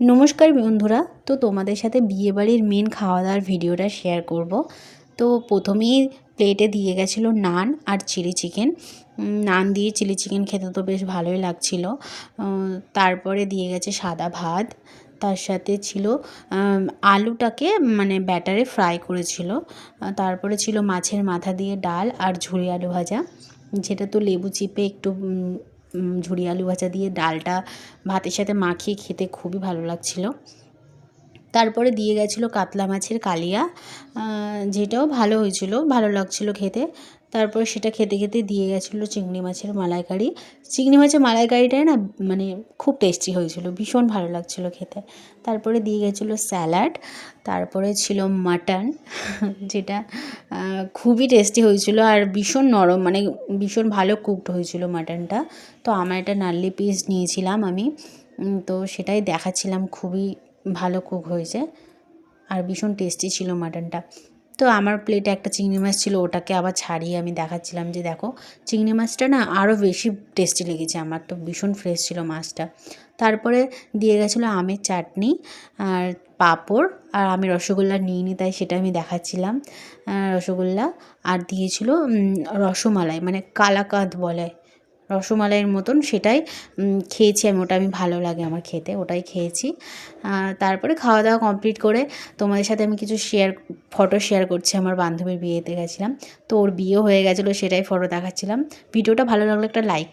নমস্কার বন্ধুরা, তো তোমাদের সাথে বিয়েবাড়ির মেন খাওয়া দাওয়ার ভিডিওটা শেয়ার করব। তো প্রথমেই প্লেটে দিয়ে গেছিল নান আর চিলি চিকেন নান দিয়ে চিলি চিকেন খেতে তো বেশ ভালোই লাগছিল। তারপরে দিয়ে গেছে সাদা ভাত। তার সাথে ছিল আলুটাকে মানে ব্যাটারে ফ্রাই করেছিল। তারপরে ছিল মাছের মাথা দিয়ে ডাল আর ঝুরি আলু ভাজা। যেটা তো লেবু চিপে একটু ঝুরি আলু ভাজা দিয়ে ডালটা ভাতের সাথে মাখিয়ে খেতে খুবই ভালো লাগছিল। তারপরে দিয়ে গেছিল কাতলা মাছের কালিয়া যেটাও ভালো হয়েছিল, ভালো লাগছিল খেতে। তারপর সেটা খেতে খেতে দিয়ে গেছিল চিংড়ি মাছের মালাইকারি। চিংড়ি মাছের মালাইকারিটাই না মানে খুব টেস্টি হয়েছিল, ভীষণ ভালো লাগছিল খেতে। তারপরে দিয়ে গেছিল স্যালাড, তারপরে ছিল মাটন, যেটা খুবই টেস্টি হয়েছিল আর ভীষণ নরম মানে ভীষণ ভালো কুকড হয়েছিল মাটনটা। তো আমার একটা নাল্লি পিস নিয়েছিলাম আমি তো সেটাই দেখাচ্ছিলাম, খুবই ভালো কুক হয়েছে। আর ভীষণ টেস্টি ছিল মাটনটা। তো আমার প্লেটে একটা চিংড়ি মাছ ছিল, ওটাকে আবার ছাড়িয়ে আমি দেখাচ্ছিলাম যে দেখো, চিংড়ি মাছটা না আরও বেশি টেস্টি লেগেছে, আমার তো ভীষণ ফ্রেশ ছিল মাছটা। তারপরে দিয়ে গেছিল আমের চাটনি আর পাঁপড়, আর আমি রসগোল্লা নিইনি, তাই সেটা আমি দেখাচ্ছিলাম। রসগোল্লা, আর দিয়েছিল রসমালাই মানে কালাকাঁদ বলে। রসমালাইয়ের মতন সেটাই খেয়েছি আমি। ওটা আমি ভালো লাগে আমার খেতে, ওটাই খেয়েছি। তারপরে খাওয়া দাওয়া কমপ্লিট করে তোমাদের সাথে আমি কিছু শেয়ার ফটো শেয়ার করছি আমার বান্ধবীর বিয়েতে গেছিলাম। তো ওর বিয়ে হয়ে গেছিল, সেটাই ফটো দেখাচ্ছিলাম। ভিডিওটা ভালো লাগলে একটা লাইক